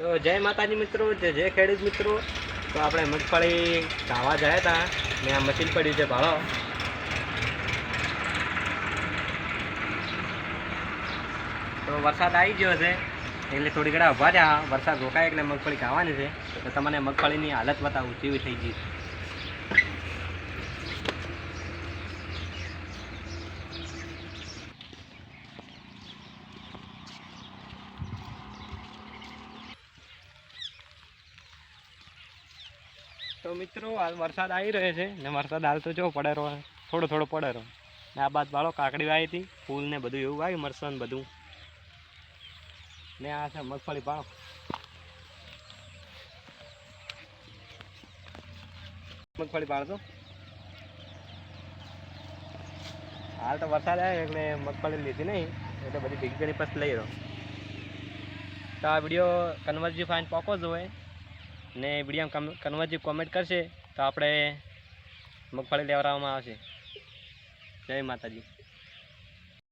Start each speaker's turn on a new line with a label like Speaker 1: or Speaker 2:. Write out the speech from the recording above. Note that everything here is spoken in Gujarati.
Speaker 1: તો જય માતાજી મિત્રો જય ખેડૂત મિત્રો, તો આપણે મગફળી ખાવા જાય હતા ને આ મશીન પડ્યું છે ભાડો તો વરસાદ આવી ગયો છે, એટલે થોડી ઘણા ઊભા થયા વરસાદ રોકાય એટલે મગફળી ખાવાની છે. તો તમને મગફળીની હાલત બતાવું, કેવી થઈ ગઈ છે. તો મિત્રો હાલ વરસાદ આવી રહ્યો છે ને વરસાદ હાલ તો જો પડે રહ્યો થોડો થોડો પડે રહ્યો. ને આ બાદ બાળો કાકડી વાવી હતી, ફૂલ ને બધું એવું આવ્યું મરસન બધું. ને આ છે મગફળી પાળો મગફળી પાડતો હાલ તો વરસાદ આવ્યો એટલે મગફળી લીધી નહીં, એટલે બધી ભેગી કરી પછી લઈ રહ્યો. તો આ વીડિયો કન્વર્જી ફાઇન પોકો જ હોય. ને વીડિયો કન્વર્જી કોમેન્ટ કરશે તો આપણે મગફળી લેવડાવવામાં આવશે. જય માતાજી.